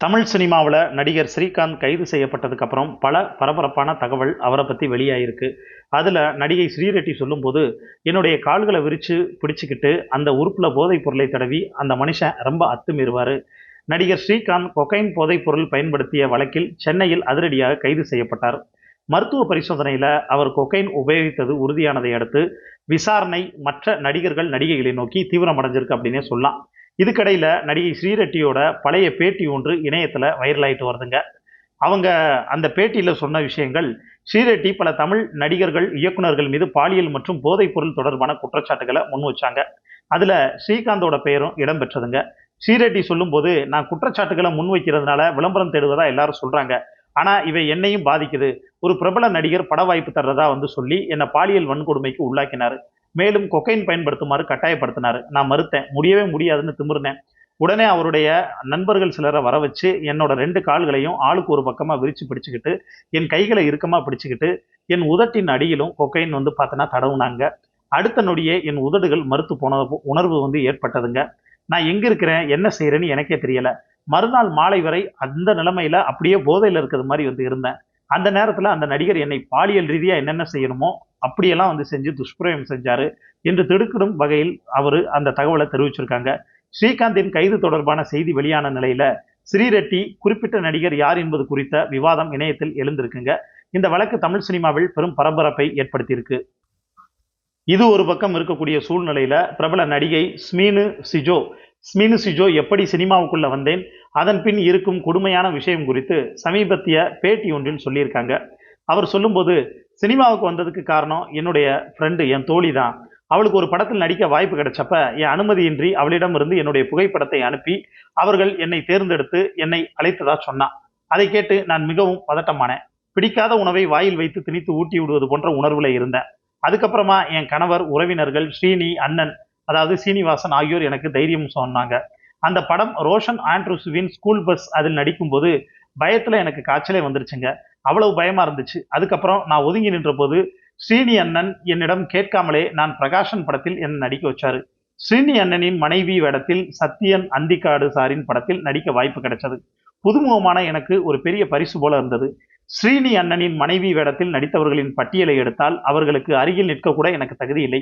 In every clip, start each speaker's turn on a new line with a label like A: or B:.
A: தமிழ் சினிமாவில் நடிகர் ஸ்ரீகாந்த் கைது செய்யப்பட்டதுக்கு அப்புறம் பல பரபரப்பான தகவல் அவரை பற்றி வெளியாயிருக்கு. அதில் நடிகை ஸ்ரீரெட்டி சொல்லும்போது என்னுடைய கால்களை விரித்து பிடிச்சிக்கிட்டு அந்த உறுப்பில் போதைப் பொருளை தடவி அந்த மனுஷன் ரொம்ப அத்துமீறுவார். நடிகர் ஸ்ரீகாந்த் கொகைன் போதைப் பொருள் பயன்படுத்திய வழக்கில் சென்னையில் அதிரடியாக கைது செய்யப்பட்டார். மருத்துவ பரிசோதனையில் அவர் கொகைன் உபயோகித்தது உறுதியானதை அடுத்து விசாரணை மற்ற நடிகர்கள் நடிகைகளை நோக்கி தீவிரமடைஞ்சிருக்கு அப்படின்னே சொல்லலாம். இதுக்கடையில் நடிகை ஸ்ரீரெட்டியோட பழைய பேட்டி ஒன்று இணையத்தில் வைரலாயிட்டு வருதுங்க. அவங்க அந்த பேட்டியில் சொன்ன விஷயங்கள் ஸ்ரீரெட்டி பல தமிழ் நடிகர்கள் இயக்குனர்கள் மீது பாலியல் மற்றும் போதைப் பொருள் தொடர்பான குற்றச்சாட்டுகளை முன் வச்சாங்க. அதில் ஸ்ரீகாந்தோட பெயரும் இடம்பெற்றதுங்க. ஸ்ரீரெட்டி சொல்லும்போது நான் குற்றச்சாட்டுகளை முன் வைக்கிறதுனால விளம்பரம் தேடுவதா எல்லாரும் சொல்கிறாங்க ஆனால் இவை என்னையும் பாதிக்குது. ஒரு பிரபல நடிகர் பட வாய்ப்பு தர்றதா வந்து சொல்லி என்னை பாலியல் வன்கொடுமைக்கு உள்ளாக்கினார். மேலும் கொக்கைன் பயன்படுத்துமாறு கட்டாயப்படுத்தினார். நான் மறுத்தேன். முடியவே முடியாதுன்னு திமிர்னேன் உடனே அவருடைய நண்பர்கள் சிலரை வர வச்சு என்னோட ரெண்டு கால்களையும் ஆளுக்கு ஒரு பக்கமாக விரித்து பிடிச்சிக்கிட்டு என் கைகளை இறுக்கமாக பிடிச்சிக்கிட்டு என் உதட்டின் அடியிலும் கொக்கைன் வந்து பார்த்தோன்னா தடவுனாங்க. அடுத்த நொடியே என் உதடுகள் மறுத்து போன உணர்வு வந்து ஏற்பட்டதுங்க. நான் எங்கே இருக்கிறேன்? என்ன செய்கிறேன்னு எனக்கே தெரியலை. மறுநாள் மாலை வரை அந்த நிலைமையில் அப்படியே போதையில் இருக்கிறது மாதிரி வந்து இருந்தேன். அந்த நேரத்தில் அந்த நடிகர் என்னை பாலியல் ரீதியாக என்னென்ன செய்யணுமோ அப்படியெல்லாம் வந்து செஞ்சு துஷ்பிரயோகம் செஞ்சாரு என்று திடுக்கிடும் வகையில் அவர் அந்த தகவலை தெரிவிச்சிருக்காங்க. ஸ்ரீகாந்தின் கைது தொடர்பான செய்தி வெளியான நிலையில ஸ்ரீரெட்டி குறிப்பிட்ட நடிகர் யார் என்பது குறித்த விவாதம் இணையத்தில் எழுந்திருக்குங்க. இந்த வழக்கு தமிழ் சினிமாவில் பெரும் பரபரப்பை ஏற்படுத்தியிருக்கு. இது ஒரு பக்கம் இருக்கக்கூடிய சூழ்நிலையில பிரபல நடிகை ஸ்மீனு சிஜோ ஸ்மீனு சிஜோ எப்படி சினிமாவுக்குள்ள வந்தேன் அதன் பின் இருக்கும் கொடுமையான விஷயம் குறித்து சமீபத்திய பேட்டி ஒன்றில் சொல்லியிருக்காங்க. அவர் சொல்லும்போது சினிமாவுக்கு வந்ததுக்கு காரணம் என்னுடைய ஃப்ரெண்டு என் தோழி தான். அவளுக்கு ஒரு படத்தில் நடிக்க வாய்ப்பு கிடைச்சப்ப என் அனுமதியின்றி அவளிடம் இருந்து என்னுடைய புகைப்படத்தை அனுப்பி அவர்கள் என்னை தேர்ந்தெடுத்து என்னை அழைத்ததா சொன்னான் அதை கேட்டு நான் மிகவும் பதட்டமானேன். பிடிக்காத உணவை வாயில் வைத்து திணித்து ஊட்டி விடுவது போன்ற உணர்வுல இருந்தேன். அதுக்கப்புறமா என் கணவர் உறவினர்கள் ஸ்ரீனி அண்ணன் அதாவது சீனிவாசன் ஆகியோர் எனக்கு தைரியம் சொன்னாங்க. அந்த படம் ரோஷன் ஆண்ட்ரூசுவின் ஸ்கூல் பஸ் அதில் நடிக்கும்போது பயத்துல எனக்கு காய்ச்சலே வந்துருச்சுங்க. அவ்வளவு பயமா இருந்துச்சு. அதுக்கப்புறம் நான் ஒதுங்கி நின்ற போது ஸ்ரீனி அண்ணன் என்னிடம் கேட்காமலே நான் பிரகாஷன் படத்தில் என்னை நடிக்க வச்சாரு. ஸ்ரீனி அண்ணனின் மனைவி வேடத்தில் சத்யன் அந்திக்காடு சாரின் படத்தில் நடிக்க வாய்ப்பு கிடைச்சது. புதுமுகமான எனக்கு ஒரு பெரிய பரிசு போல இருந்தது. ஸ்ரீனி அண்ணனின் மனைவி வேடத்தில் நடித்தவர்களின் பட்டியலை எடுத்தால் அவர்களுக்கு அருகில் நிற்கக்கூட எனக்கு தகுதி இல்லை.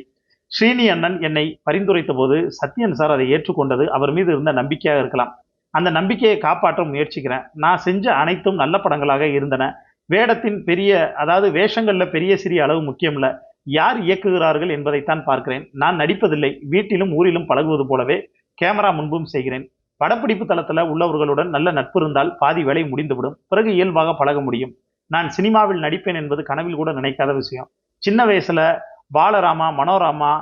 A: ஸ்ரீனி அண்ணன் என்னை பரிந்துரைத்த போது சத்யன் சார் அதை ஏற்றுக்கொண்டது அவர் மீது இருந்த நம்பிக்கையாக இருக்கலாம். அந்த நம்பிக்கையை காப்பாற்ற முயற்சிக்கிறேன். நான் செஞ்ச அனைத்தும் நல்ல படங்களாக இருந்தன. வேடத்தின் பெரிய அதாவது வேஷங்களில் பெரிய சிறிய அளவு முக்கியமில்ல யார் இயக்குகிறார்கள் என்பதைத்தான் பார்க்கிறேன். நான் நடிப்பதில்லை. வீட்டிலும் ஊரிலும் பழகுவது போலவே கேமரா முன்பும் செய்கிறேன். படப்பிடிப்பு தளத்தில் உள்ளவர்களுடன் நல்ல நட்பு இருந்தால் பாதி வேலை முடிந்துவிடும். பிறகு இயல்பாக பழக முடியும். நான் சினிமாவில் நடிப்பேன் என்பது கனவில் கூட நினைக்காத விஷயம். சின்ன வயசுல பாலராமா மனோராமா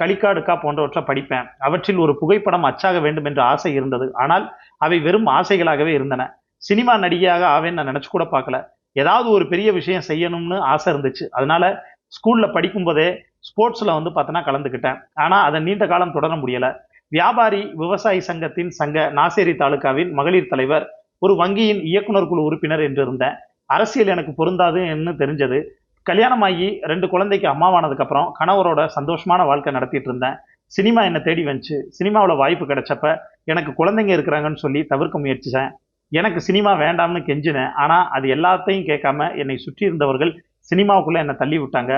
A: களிக்காடுக்கா போன்றவற்றை படிப்பேன். அவற்றில் ஒரு புகைப்படம் அச்சாக வேண்டும் என்ற ஆசை இருந்தது. ஆனால் அவை வெறும் ஆசைகளாகவே இருந்தன. சினிமா நடிகையாக ஆவேன்னு நான் நினச்சி கூட பார்க்கல. ஏதாவது ஒரு பெரிய விஷயம் செய்யணும்னு ஆசை இருந்துச்சு. அதனால ஸ்கூலில் படிக்கும்போதே ஸ்போர்ட்ஸில் வந்து பார்த்தோன்னா கலந்துக்கிட்டேன். ஆனால் அதை நீண்ட காலம் தொடர முடியலை. வியாபாரி விவசாயி சங்கத்தின் சங்க நாசேரி தாலுகாவின் மகளிர் தலைவர் ஒரு வங்கியின் இயக்குனர் குழு உறுப்பினர் என்று இருந்தேன் அரசியல் எனக்கு பொருந்தாதுன்னு தெரிஞ்சது. கல்யாணமாகி ரெண்டு குழந்தைக்கு அம்மாவானதுக்கப்புறம் கணவரோட சந்தோஷமான வாழ்க்கை நடத்திட்டு இருந்தேன். சினிமா என்னை தேடி வந்துச்சு. சினிமாவில் வாய்ப்பு கிடைச்சப்ப எனக்கு குழந்தைங்க இருக்கிறாங்கன்னு சொல்லி தவிர்க்க முயற்சிச்சேன். எனக்கு சினிமா வேண்டாம்னு கெஞ்சினேன். ஆனால் அது எல்லாத்தையும் கேட்காம என்னை சுற்றி இருந்தவர்கள் சினிமாவுக்குள்ளே என்னை தள்ளி விட்டாங்க.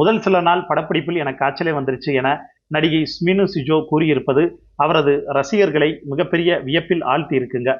A: முதல் சில நாள் படப்பிடிப்பில் எனக்கு காய்ச்சலே வந்துருச்சு என நடிகை ஸ்மினு சிஜோ கூறியிருப்பது அவரது ரசிகர்களை மிகப்பெரிய வியப்பில் ஆழ்த்தி இருக்குங்க.